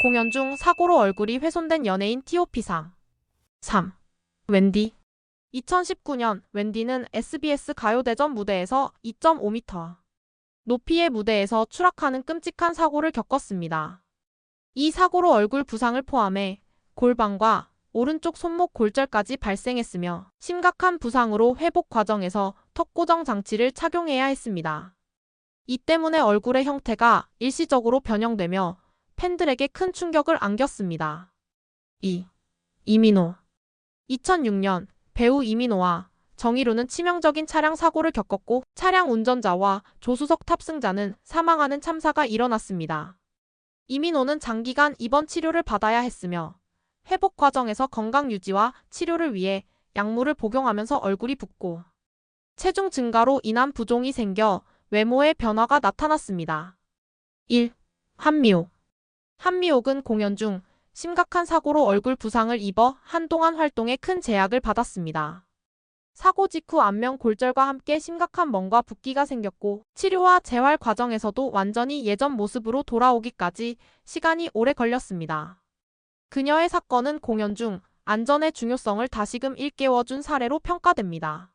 공연 중 사고로 얼굴이 훼손된 연예인 TOP상 3. 웬디 2019년 웬디는 SBS 가요대전 무대에서 2.5m 높이의 무대에서 추락하는 끔찍한 사고를 겪었습니다. 이 사고로 얼굴 부상을 포함해 골반과 오른쪽 손목 골절까지 발생했으며 심각한 부상으로 회복 과정에서 턱 고정 장치를 착용해야 했습니다. 이 때문에 얼굴의 형태가 일시적으로 변형되며 팬들에게 큰 충격을 안겼습니다. 2. 이민호 2006년 배우 이민호와 정의로는 치명적인 차량 사고를 겪었고 차량 운전자와 조수석 탑승자는 사망하는 참사가 일어났습니다. 이민호는 장기간 입원 치료를 받아야 했으며 회복 과정에서 건강 유지와 치료를 위해 약물을 복용하면서 얼굴이 붓고 체중 증가로 인한 부종이 생겨 외모에 변화가 나타났습니다. 1. 한미옥 한미옥은 공연 중 심각한 사고로 얼굴 부상을 입어 한동안 활동에 큰 제약을 받았습니다. 사고 직후 안면 골절과 함께 심각한 멍과 붓기가 생겼고 치료와 재활 과정에서도 완전히 예전 모습으로 돌아오기까지 시간이 오래 걸렸습니다. 그녀의 사건은 공연 중 안전의 중요성을 다시금 일깨워준 사례로 평가됩니다.